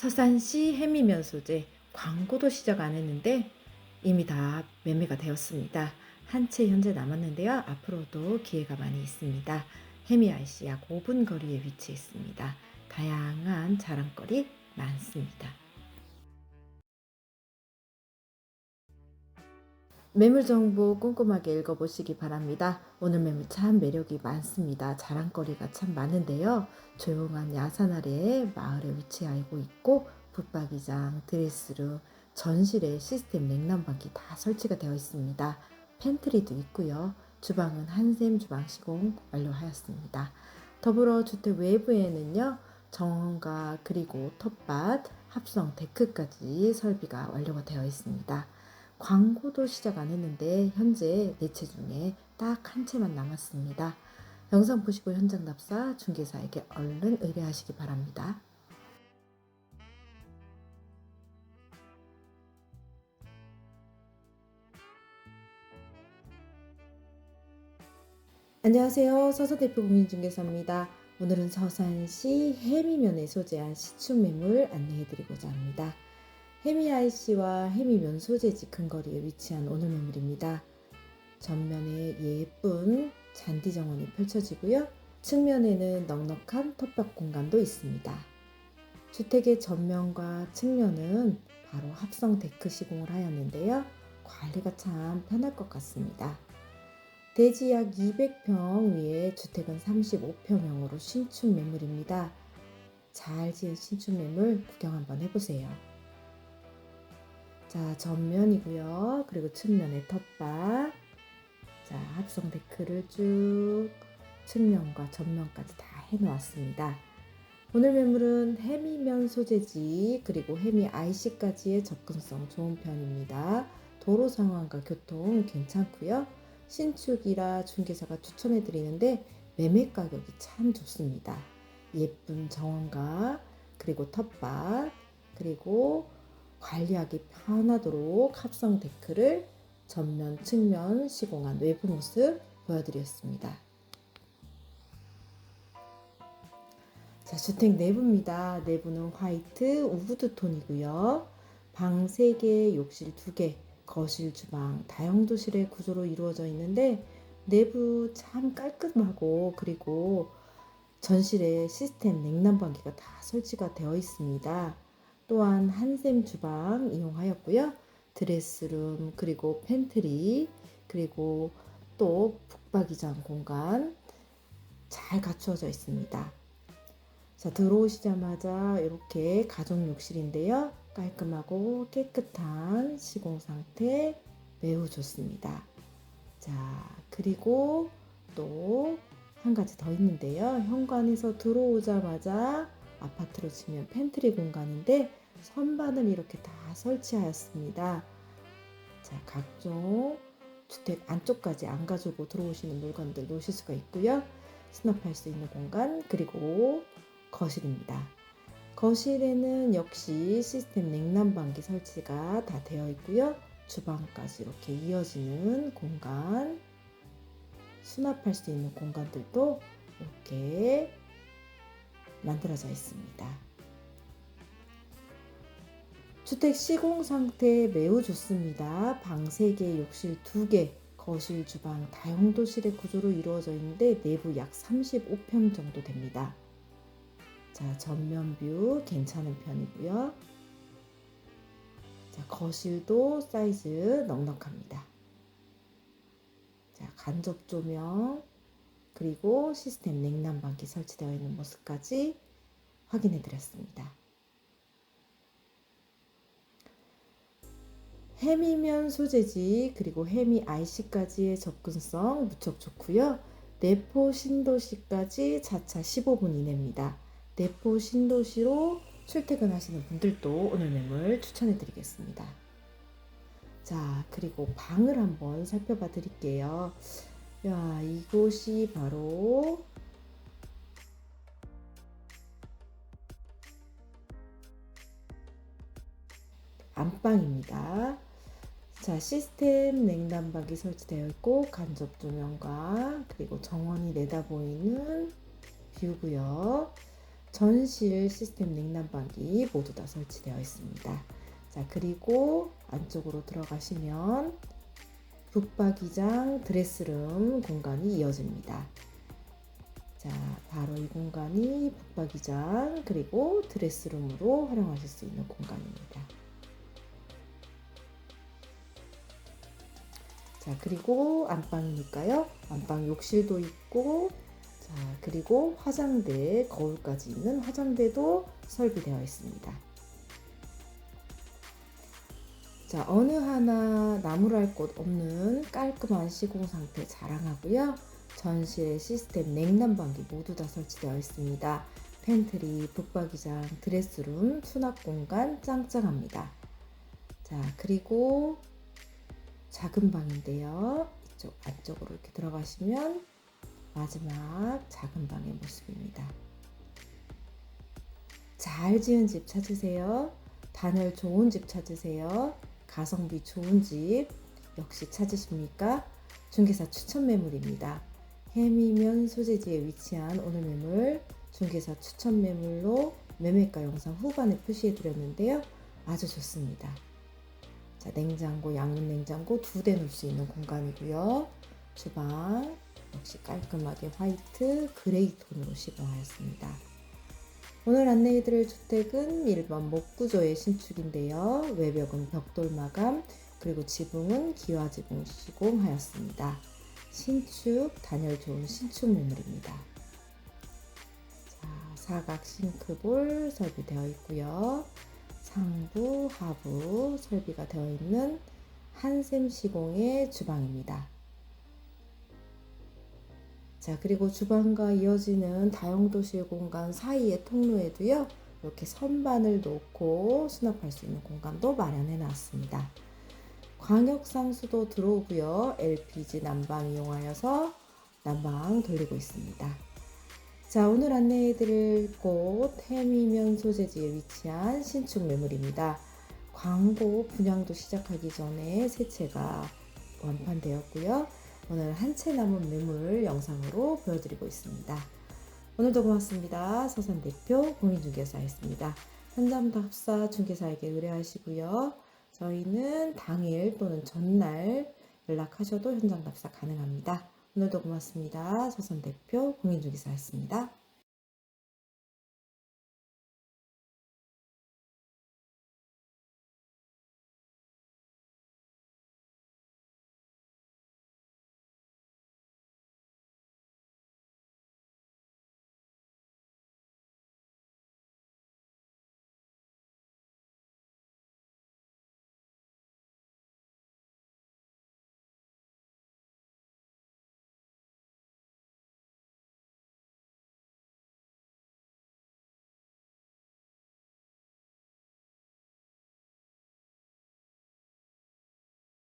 서산시 해미면 소재 광고도 시작 안 했는데 이미 다 매매가 되었습니다. 한 채 현재 남았는데요. 앞으로도 기회가 많이 있습니다. 해미 IC 약 5분 거리에 위치해 있습니다. 다양한 자랑거리 많습니다. 매물 정보 꼼꼼하게 읽어보시기 바랍니다. 오늘 매물 참 매력이 많습니다. 자랑거리가 참 많은데요. 조용한 야산 아래에 마을에 위치하고 있고 붙박이장, 드레스룸, 전실에 시스템 냉난방기 다 설치가 되어 있습니다. 팬트리도 있고요. 주방은 한샘 주방 시공 완료하였습니다. 더불어 주택 외부에는요. 정원과 그리고 텃밭, 합성 데크까지 설비가 완료가 되어 있습니다. 광고도 시작 안 했는데 현재 네 채 중에 딱 한 채만 남았습니다. 영상 보시고 현장 답사 중개사에게 얼른 의뢰하시기 바랍니다. 안녕하세요. 서서대표 공인중개사입니다. 오늘은 서산시 해미면에 소재한 시축 매물 안내해드리고자 합니다. 해미 IC와 해미면 소재지 근거리에 위치한 오늘 매물입니다. 전면에 예쁜 잔디 정원이 펼쳐지고요. 측면에는 넉넉한 텃밭 공간도 있습니다. 주택의 전면과 측면은 바로 합성 데크 시공을 하였는데요. 관리가 참 편할 것 같습니다. 대지 약 200평 위에 주택은 35평형으로 신축 매물입니다. 잘 지은 신축 매물 구경 한번 해보세요. 자, 전면이고요. 그리고 측면에 텃밭. 자, 합성 데크를 쭉 측면과 전면까지 다 해놓았습니다. 오늘 매물은 해미면 소재지 그리고 해미 IC까지의 접근성 좋은 편입니다. 도로 상황과 교통 괜찮고요. 신축이라 중개사가 추천해 드리는데 매매 가격이 참 좋습니다. 예쁜 정원과 그리고 텃밭 그리고 관리하기 편하도록 합성 데크를 전면 측면 시공한 외부 모습 보여드렸습니다. 자, 주택 내부입니다. 내부는 화이트 우드 톤이고요. 방 3개, 욕실 2개, 거실, 주방, 다용도실의 구조로 이루어져 있는데 내부 참 깔끔하고 그리고 전실에 시스템 냉난방기가 다 설치가 되어 있습니다. 또한 한샘 주방 이용하였고요. 드레스룸 그리고 팬트리 그리고 또 북박이장 공간 잘 갖추어져 있습니다. 자 들어오시자마자 이렇게 가족 욕실인데요. 깔끔하고 깨끗한 시공 상태 매우 좋습니다. 자, 그리고 또 한 가지 더 있는데요. 현관에서 들어오자마자 아파트로 치면 팬트리 공간인데 선반을 이렇게 다 설치하였습니다. 자, 각종 주택 안쪽까지 안 가지고 들어오시는 물건들 놓으실 수가 있고요. 수납할 수 있는 공간 그리고 거실입니다. 거실에는 역시 시스템 냉난방기 설치가 다 되어 있고요. 주방까지 이렇게 이어지는 공간, 수납할 수 있는 공간들도 이렇게 만들어져 있습니다. 주택 시공 상태 매우 좋습니다. 방 3개, 욕실 2개, 거실, 주방, 다용도실의 구조로 이루어져 있는데 내부 약 35평 정도 됩니다. 자, 전면 뷰 괜찮은 편이고요. 자, 거실도 사이즈 넉넉합니다. 자, 간접 조명 그리고 시스템 냉난방기 설치되어 있는 모습까지 확인해 드렸습니다. 해미면 소재지 그리고 해미 IC까지의 접근성 무척 좋고요. 내포 신도시까지 자차 15분 이내입니다. 내포 신도시로 출퇴근하시는 분들도 오늘 매물 추천해 드리겠습니다. 자, 그리고 방을 한번 살펴봐 드릴게요. 야, 이곳이 바로 안방입니다. 자, 시스템 냉난방이 설치되어 있고 간접 조명과 그리고 정원이 내다보이는 뷰고요. 전실 시스템 냉난방기 모두 다 설치되어 있습니다. 자, 그리고 안쪽으로 들어가시면 북박이장 드레스룸 공간이 이어집니다. 자, 바로 이 공간이 북박이장 그리고 드레스룸으로 활용하실 수 있는 공간입니다. 자, 그리고 안방이니까요. 안방 욕실도 있고, 자, 그리고 화장대, 거울까지 있는 화장대도 설비되어 있습니다. 자, 어느 하나 나무랄 곳 없는 깔끔한 시공 상태 자랑하고요. 전실 시스템 냉난방기 모두 다 설치되어 있습니다. 팬트리, 북박이장, 드레스룸, 수납 공간 짱짱합니다. 자, 그리고 작은 방인데요. 이쪽 안쪽으로 이렇게 들어가시면 마지막 작은 방의 모습입니다. 잘 지은 집 찾으세요. 단열 좋은 집 찾으세요. 가성비 좋은 집 역시 찾으십니까? 중개사 추천 매물입니다. 해미면 소재지에 위치한 오늘 매물 중개사 추천 매물로 매매가 영상 후반에 표시해 드렸는데요. 아주 좋습니다. 자, 냉장고, 양문 냉장고 두 대 놓을 수 있는 공간이고요. 주방 역시 깔끔하게 화이트, 그레이 톤으로 시공하였습니다. 오늘 안내해드릴 주택은 1번 목구조의 신축인데요. 외벽은 벽돌 마감, 그리고 지붕은 기와 지붕 시공하였습니다. 신축, 단열 좋은 신축 매물입니다. 자, 사각 싱크볼 설비되어 있고요. 상부, 하부 설비가 되어 있는 한샘 시공의 주방입니다. 자, 그리고 주방과 이어지는 다용도실 공간 사이의 통로에도요, 이렇게 선반을 놓고 수납할 수 있는 공간도 마련해 놨습니다. 광역상수도 들어오고요, LPG 난방 이용하여서 난방 돌리고 있습니다. 자, 오늘 안내해 드릴 곳 해미면 소재지에 위치한 신축 매물입니다. 광고 분양도 시작하기 전에 세 채가 완판되었고요. 오늘 한 채 남은 매물 영상으로 보여드리고 있습니다. 오늘도 고맙습니다. 서산 대표 공인중개사였습니다. 합사 중개사에게 의뢰하시고요. 저희는 당일 또는 전날 연락하셔도 현장 답사 가능합니다. 오늘도 고맙습니다. 서선 대표 공인중개사였습니다.